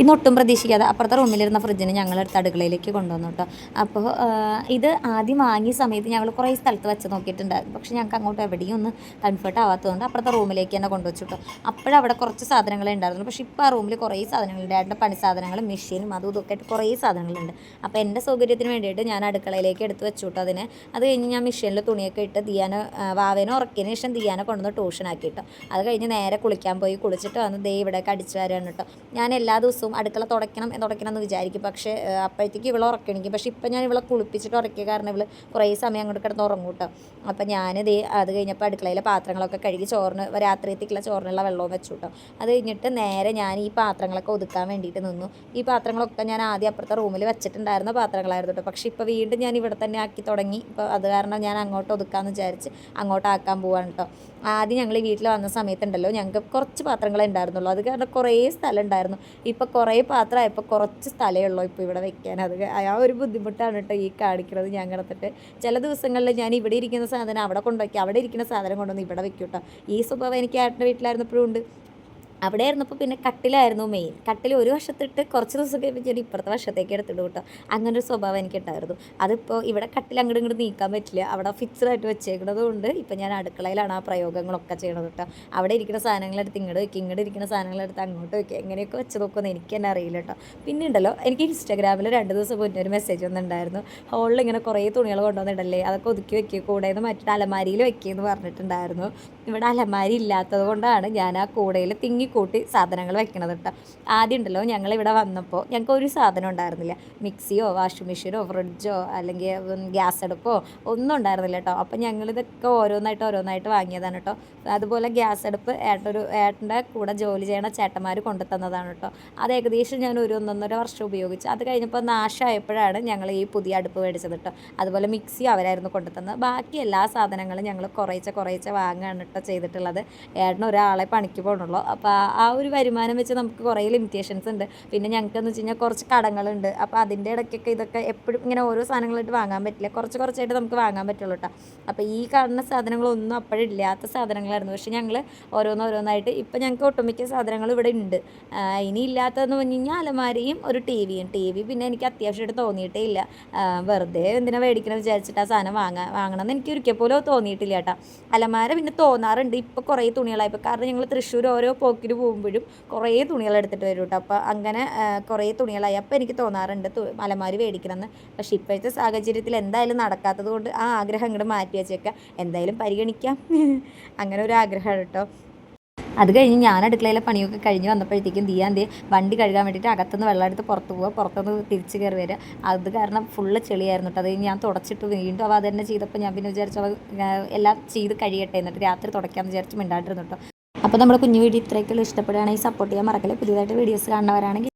ഇന്ന് ഒട്ടും പ്രതീക്ഷിക്കാതെ അപ്പുറത്തെ റൂമിലിരുന്ന ഫ്രിഡ്ജിന് ഞങ്ങൾ എടുത്ത് അടുക്കളയിലേക്ക് കൊണ്ടുവന്നു കേട്ടോ. അപ്പോൾ ഇത് ആദ്യം വാങ്ങിയ സമയത്ത് ഞങ്ങൾ കുറേ സ്ഥലത്ത് വെച്ച് നോക്കിയിട്ടുണ്ടായിരുന്നു. പക്ഷേ ഞങ്ങൾക്ക് അങ്ങോട്ട് എവിടെയും ഒന്ന് കംഫർട്ട് ആവാത്തതുകൊണ്ട് അപ്പുറത്തെ റൂമിലേക്ക് തന്നെ കൊണ്ടുവച്ചു കേട്ടോ. അപ്പോഴവിടെ കുറച്ച് സാധനങ്ങളേ ഉണ്ടായിരുന്നു പക്ഷേ ഇപ്പോൾ ആ റൂമിൽ കുറേ സാധനങ്ങളുണ്ട് ഏട്ടന്റെ പണി സാധനങ്ങളും മെഷീനും അതും ഇതൊക്കെ ആയിട്ട് കുറേ സാധനങ്ങളുണ്ട്. അപ്പോൾ എന്റെ സൗകര്യത്തിന് വേണ്ടിയിട്ട് ഞാൻ അടുക്കളയിലേക്ക് എടുത്ത് വെച്ചു കേട്ടോ അതിനെ. അത് കഴിഞ്ഞ് ഞാൻ മെഷീനിൽ തുണിയൊക്കെ ഇട്ട് ദിയാന വാവേനെ ഉറക്കിയതിന് ശേഷം ദിയാനെ കൊണ്ടുവന്ന് ട്യൂഷനാക്കി കേട്ടോ. അത് കഴിഞ്ഞ് നേരെ കുളിക്കാൻ പോയി. കുളിച്ചിട്ട് വന്ന് ദേ ഇവിടെ അടിച്ചു വരാണ് കേട്ടോ. ഞാൻ എല്ലാ ദിവസവും അടുക്കള തുടയ്ക്കണം തുടയ്ക്കണം എന്ന് വിചാരിക്കും. പക്ഷേ അപ്പോഴത്തേക്ക് ഇവളെ ഉറക്കണിക്കും. പക്ഷേ ഇപ്പം ഞാൻ ഇവളെ കുളിപ്പിച്ചിട്ട് ഉറക്കിയ കാരണം ഇവൾ കുറേ സമയം അങ്ങോട്ട് കിടന്ന് ഉറങ്ങും കേട്ടോ. അപ്പം ഞാനിത് അത് കഴിഞ്ഞപ്പോൾ അടുക്കളയിലെ പാത്രങ്ങളൊക്കെ കഴുകി ചോറിന് രാത്രിയത്തേക്കുള്ള ചോറിനുള്ള വെള്ളവും വെച്ചു കേട്ടോ. അത് കഴിഞ്ഞിട്ട് നേരെ ഞാൻ ഈ പാത്രങ്ങളൊക്കെ ഒതുക്കാൻ വേണ്ടിയിട്ട് നിന്നു. ഈ പാത്രങ്ങളൊക്കെ ഞാൻ ആദ്യം അപ്പുറത്തെ റൂമിൽ വെച്ചിട്ടുണ്ടായിരുന്ന പാത്രങ്ങളായിരുന്നു കേട്ടോ. പക്ഷേ ഇപ്പോൾ വീണ്ടും ഞാൻ ഇവിടെ തന്നെ ആക്കി തുടങ്ങി. ഇപ്പോൾ അത് കാരണം ഞാൻ അങ്ങോട്ട് ഒതുക്കാമെന്ന് വിചാരിച്ച് അങ്ങോട്ട് ആക്കാൻ പോവാണ് കേട്ടോ. ആദ്യം ഞങ്ങൾ വീട്ടിൽ വന്ന സമയത്തുണ്ടല്ലോ ഞങ്ങൾക്ക് കുറച്ച് പാത്രങ്ങളേ ഉണ്ടായിരുന്നുള്ളൂ. അത് കാരണം കുറേ സ്ഥലം ഉണ്ടായിരുന്നു. ഇപ്പോൾ കുറേ പാത്രമായപ്പോൾ കുറച്ച് സ്ഥലമേ ഉള്ളൂ ഇപ്പോൾ ഇവിടെ വെക്കാൻ. അത് ആ ഒരു ബുദ്ധിമുട്ടാണ് കേട്ടോ ഈ കാണിക്കുന്നത് ഞാൻ കിടന്നിട്ട്. ചില ദിവസങ്ങളിൽ ഞാൻ ഇവിടെ ഇരിക്കുന്ന സാധനം അവിടെ കൊണ്ടുവയ്ക്കും അവിടെ ഇരിക്കുന്ന സാധനം കൊണ്ടുവന്ന് ഇവിടെ വെക്കും കേട്ടോ. ഈ സ്വഭാവം എനിക്ക് ഏട്ടന്റെ വീട്ടിലായിരുന്നപ്പോഴും ഉണ്ട്. അവിടെ ആയിരുന്നപ്പോൾ പിന്നെ കട്ടിലായിരുന്നു മെയിൻ കട്ടിൽ ഒരു വർഷത്തിട്ട് കുറച്ച് ദിവസം കഴിയുമ്പോൾ ഇപ്പുറത്തെ വർഷത്തേക്ക് എടുത്തിട്ട് കേട്ടോ. അങ്ങനെ ഒരു സ്വഭാവം എനിക്ക് ഉണ്ടായിരുന്നു അതിപ്പോൾ ഇവിടെ കട്ടിൽ അങ്ങോട്ട് ഇങ്ങോട്ട് നീക്കാൻ പറ്റില്ല. അവിടെ ഫിക്സഡായിട്ട് വെച്ചേക്കുന്നത് കൊണ്ട് ഇപ്പം ഞാൻ അടുക്കളയിലാണ് ആ പ്രയോഗങ്ങളൊക്കെ ചെയ്യണത് കേട്ടോ. അവിടെ ഇരിക്കുന്ന സാധനങ്ങളെടുത്ത് ഇങ്ങോട്ട് വയ്ക്കുക ഇങ്ങോട്ട് ഇരിക്കുന്ന സാധനങ്ങളെടുത്ത് അങ്ങോട്ട് വയ്ക്കുക എങ്ങനെയൊക്കെ വെച്ച് നോക്കുമെന്ന് എനിക്ക് തന്നെ അറിയില്ല കേട്ടോ. പിന്നെ ഉണ്ടല്ലോ എനിക്ക് ഇൻസ്റ്റാഗ്രാമിൽ രണ്ട് ദിവസം മുന്നേ ഒരു മെസ്സേജ് വന്നിട്ടുണ്ടായിരുന്നു. ഹോളിൽ ഇങ്ങനെ കുറേ തുണികൾ കൊണ്ടുവന്നിട്ടല്ലേ അതൊക്കെ ഒതുക്കി വെക്കുക കൂടെ മാറ്റിയിട്ട് അലമാരിയിൽ വെക്കുകയെന്ന് പറഞ്ഞിട്ടുണ്ടായിരുന്നു. ഇവിടെ അലമാരി ഇല്ലാത്തത് കൊണ്ടാണ് ഞാൻ ആ കൂടയിൽ തിങ്ങിക്കൂട്ടി സാധനങ്ങൾ വെക്കണത് കേട്ടോ ആദ്യം ഉണ്ടല്ലോ ഞങ്ങൾ ഇവിടെ വന്നപ്പോൾ ഞങ്ങൾക്ക് ഒരു സാധനം ഉണ്ടായിരുന്നില്ല. മിക്സിയോ വാഷിംഗ് മെഷീനോ ഫ്രിഡ്ജോ അല്ലെങ്കിൽ ഗ്യാസ് അടുപ്പോ ഒന്നും ഉണ്ടായിരുന്നില്ല കേട്ടോ അപ്പം ഞങ്ങളിതൊക്കെ ഓരോന്നായിട്ട് ഓരോന്നായിട്ട് വാങ്ങിയതാണ് കേട്ടോ അതുപോലെ ഗ്യാസ് അടുപ്പ് ഏട്ടൊരു ഏട്ടന്റെ കൂടെ ജോലി ചെയ്യണ ചേട്ടന്മാർ കൊണ്ടു തന്നതാണ് കേട്ടോ അത് ഏകദേശം ഞാൻ ഒരു ഒന്നൊന്നര വർഷം ഉപയോഗിച്ചു. അത് കഴിഞ്ഞപ്പോൾ നാശമായപ്പോഴാണ് ഞങ്ങൾ ഈ പുതിയ അടുപ്പ് മേടിച്ചത് കേട്ടോ അതുപോലെ മിക്സി അവരായിരുന്നു കൊണ്ടു തന്നത്. ബാക്കി എല്ലാ സാധനങ്ങളും ഞങ്ങൾ കുറേച്ചെ കുറേച്ചെ വാങ്ങുകയാണ് കേട്ടോ ചെയ്തിട്ടുള്ളത്. ഏട്ടൻ ഒരാളെ പണിക്ക് പോകണുള്ളൂ അപ്പോൾ ആ ഒരു വരുമാനം വെച്ച് നമുക്ക് കുറേ ലിമിറ്റേഷൻസ് ഉണ്ട്. പിന്നെ ഞങ്ങൾക്കെന്ന് വെച്ച് കഴിഞ്ഞാൽ കുറച്ച് കടങ്ങളുണ്ട്. അപ്പോൾ അതിന്റെ ഇടയ്ക്കൊക്കെ ഇതൊക്കെ എപ്പോഴും ഇങ്ങനെ ഓരോ സാധനങ്ങളായിട്ട് വാങ്ങാൻ പറ്റില്ല. കുറച്ച് കുറച്ചായിട്ട് നമുക്ക് വാങ്ങാൻ പറ്റുള്ളൂ കേട്ടോ അപ്പോൾ ഈ കാണുന്ന സാധനങ്ങളൊന്നും അപ്പോഴില്ലാത്ത സാധനങ്ങളായിരുന്നു. പക്ഷേ ഞങ്ങൾ ഓരോന്നോരോന്നായിട്ട് ഇപ്പം ഞങ്ങൾക്ക് ഒട്ടുമിക്ക സാധനങ്ങൾ ഇവിടെ ഉണ്ട്. ഇനി ഇല്ലാത്തതെന്ന് പറഞ്ഞു കഴിഞ്ഞാൽ അലമാരയും ഒരു ടി വിയും ടി വി പിന്നെ എനിക്ക് അത്യാവശ്യമായിട്ട് തോന്നിയിട്ടേ ഇല്ല. വെറുതെ എന്തിനാ മേടിക്കണം വിചാരിച്ചിട്ട് ആ സാധനം വാങ്ങാൻ വാങ്ങണം എന്ന് എനിക്ക് ഒരിക്കൽ പോലും തോന്നിയിട്ടില്ല കേട്ടോ അലമാര പിന്നെ തോന്നാറുണ്ട്. ഇപ്പോൾ കുറേ തുണികളായി. കാരണം ഞങ്ങൾ തൃശ്ശൂർ ഓരോ പോക്കിന് പോകുമ്പോഴും കുറേ തുണികൾ എടുത്തിട്ട് വരും കേട്ടോ അപ്പോൾ അങ്ങനെ കുറേ തുണികളായി. അപ്പോൾ എനിക്ക് തോന്നാറുണ്ട് മലമാരി മേടിക്കണമെന്ന്. പക്ഷേ ഇപ്പോഴത്തെ സാഹചര്യത്തിൽ എന്തായാലും നടക്കാത്തത് കൊണ്ട് ആ ആഗ്രഹം ഇങ്ങോട്ട് മാറ്റി വെച്ചേക്കാം. എന്തായാലും പരിഗണിക്കാം. അങ്ങനെ ഒരു ആഗ്രഹമാണ് കേട്ടോ അത് കഴിഞ്ഞ് ഞാൻ അടുക്കളയിലെ പണിയൊക്കെ കഴിഞ്ഞ് വന്നപ്പോഴത്തേക്കും ദിയാന്തി വണ്ടി കഴുകാൻ വേണ്ടിയിട്ട് അകത്തുനിന്ന് വെള്ളം എടുത്ത് പുറത്ത് പോവുക പുറത്തുനിന്ന് തിരിച്ച് കയറി വരിക അത് കാരണം ഫുള്ള് ചെളിയായിരുന്നു കേട്ടോ അത് ഞാൻ തുടച്ചിട്ട് വീണ്ടും അവ അത് തന്നെ ചെയ്തപ്പോൾ ഞാൻ പിന്നെ വിചാരിച്ചു അവ എല്ലാം ചെയ്ത് കഴിയട്ടെ എന്നിട്ട് രാത്രി തുടയ്ക്കാമെന്ന് വിചാരിച്ച് മിണ്ടാണ്ടിരുന്നു കേട്ടോ അപ്പോൾ നമ്മുടെ കുഞ്ഞു വീഡിയോ ഇത്രയൊക്കെയുള്ള ഇഷ്ടപ്പെടുകയാണെങ്കിൽ സപ്പോർട്ട് ചെയ്യാൻ മറക്കല്ലേ. പുതിയതായിട്ട് വീഡിയോസ് കാണുന്നവരാണെങ്കിൽ